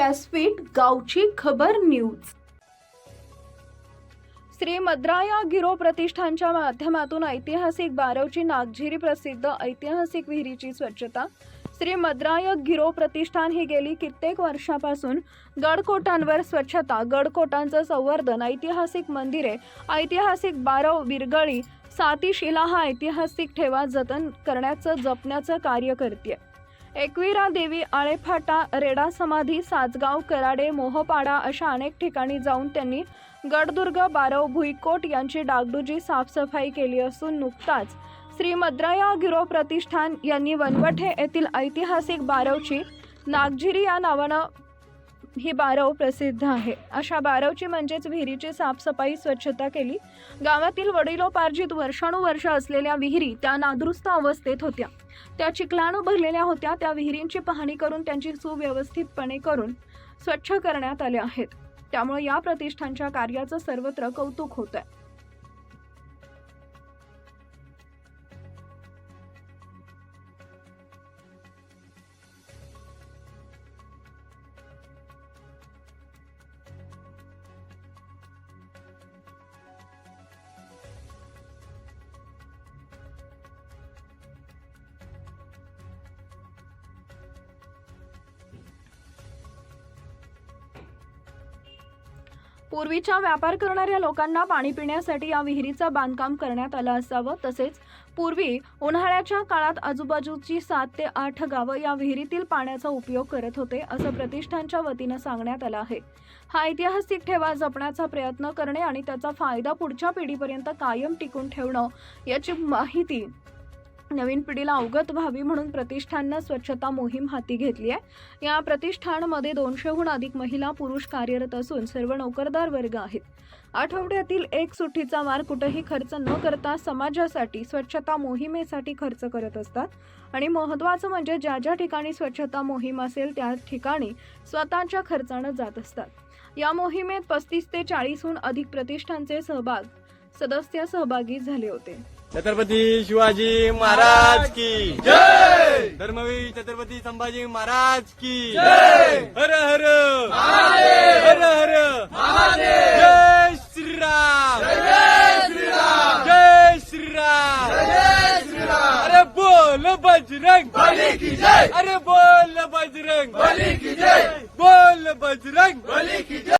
व्यासपीठ गावची खबर न्यूज. श्री मद्राया गिरो प्रतिष्ठानच्या माध्यमातून ऐतिहासिक बारवची नागझिरी प्रसिद्ध ऐतिहासिक विहिरीची स्वच्छता. श्री मद्राय गिरो प्रतिष्ठान ही गेली कित्येक वर्षापासून गडकोटांवर स्वच्छता गडकोटांचं संवर्धन ऐतिहासिक मंदिरे ऐतिहासिक बारव बिरगळी सातीशिला हा ऐतिहासिक ठेवा जतन करण्याचं जपण्याचं कार्य करते एकविरा देवी आळेफाटा रेडा समाधी साजगाव कराडे मोहपाडा अशा अनेक ठिकाणी जाऊन त्यांनी गडदुर्ग बारव भुईकोट यांची डागडुजी साफसफाई केली असून नुकताच श्री मद्राया गिरो प्रतिष्ठान यांनी वनवठे येथील ऐतिहासिक बारवची नागझिरी या नावानं ही बारव प्रसिद्ध आहे. अशा बारवची म्हणजेच विहिरीची साफसफाई स्वच्छता केली. गावातील वडिलोपार्जित वर्षानुवर्ष असलेल्या विहिरी त्या नादुरुस्त अवस्थेत होत्या. त्या चिखलानं भरलेल्या होत्या त्या विहिरींची पाहणी करून त्यांची सुव्यवस्थितपणे करून स्वच्छ करण्यात आल्या आहेत. त्यामुळे या प्रतिष्ठानच्या कार्याचं सर्वत्र कौतुक होत आहे पूर्वीच्या व्यापार करणाऱ्या लोकांना पाणी पिण्यासाठी या विहिरीचं बांधकाम करण्यात आलं असावं. तसेच पूर्वी उन्हाळ्याच्या काळात आजूबाजूची सात ते आठ गावं या विहिरीतील पाण्याचा उपयोग करत होते असं प्रतिष्ठानच्या वतीनं सांगण्यात आलं आहे. हा ऐतिहासिक ठेवा जपण्याचा प्रयत्न करणे आणि त्याचा फायदा पुढच्या पिढीपर्यंत कायम टिकून ठेवणं याची माहिती नवीन पिढीला अवगत व्हावी म्हणून प्रतिष्ठाननं स्वच्छता मोहीम हाती घेतली आहे. या प्रतिष्ठानमध्ये दोनशेहून अधिक महिला पुरुष कार्यरत असून सर्व नोकरदार वर्ग आहेत. आठवड्यातील एक सुट्टीचा वार कुठेही खर्च न करता समाजासाठी स्वच्छता मोहिमेसाठी खर्च करत असतात. आणि महत्त्वाचं म्हणजे ज्या ज्या ठिकाणी स्वच्छता मोहीम असेल त्या ठिकाणी स्वतःच्या खर्चानं जात असतात. या मोहिमेत पस्तीस ते चाळीसहून अधिक प्रतिष्ठानचे सहभाग सदस्य सहभागी झाले होते. छत्रपती शिवाजी महाराज की जय! धर्मवीर छत्रपती संभाजी महाराज की जय! हर हर! हर हर! जय श्रीराम! जय श्रीराम! जय श्रीराम! जय श्रीराम! अरे बोल बजरंग! बली की जय! अरे बोल बजरंग! बली की जय!